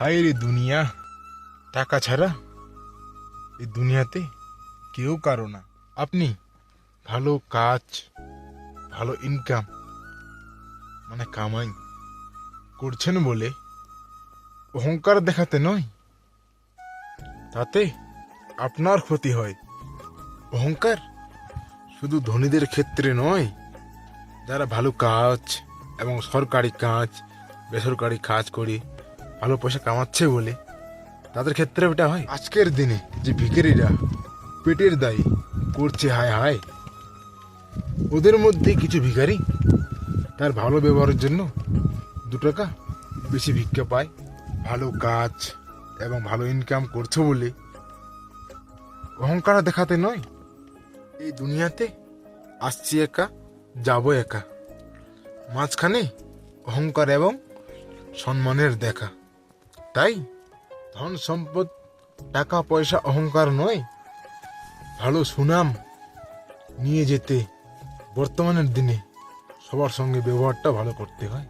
হায় রে দুনিয়া। টাকা ছাড়া এই দুনিয়াতে কেউ কারও না। আপনি ভালো কাজ, ভালো ইনকাম মানে কামাই করছেন বলে অহংকার দেখাতে নয়। তাতে আপনার ক্ষতি হয়। অহংকার শুধু ধনীদের ক্ষেত্রে নয়, যারা ভালো কাজ এবং সরকারি কাজ, বেসরকারি কাজ করে ভালো পয়সা কামাচ্ছে বলে। তাদের ক্ষেত্রে এটা হয়। আজকের দিনে যে ভিখারিরা পেটের দায়ী করছে, হায় হায়, ওদের মধ্যে কিছু ভিখারি তার ভালো ব্যবহারের জন্য দু টাকা বেশি ভিক্ষা পায়, ভালো কাজ এবং ভালো ইনকাম করছে বলে। অহংকার দেখাতে নয়, এই দুনিয়াতে আসছি একা, যাব একা। মাঝখানে অহংকার এবং সম্মানের দেখা। তাই? ধন সম্পদ, টাকা, পয়সা, অহংকার নয়। ভালো সুনাম নিয়ে যেতে বর্তমানের দিনে সবার সঙ্গে ব্যবহারটা ভালো করতে হয়।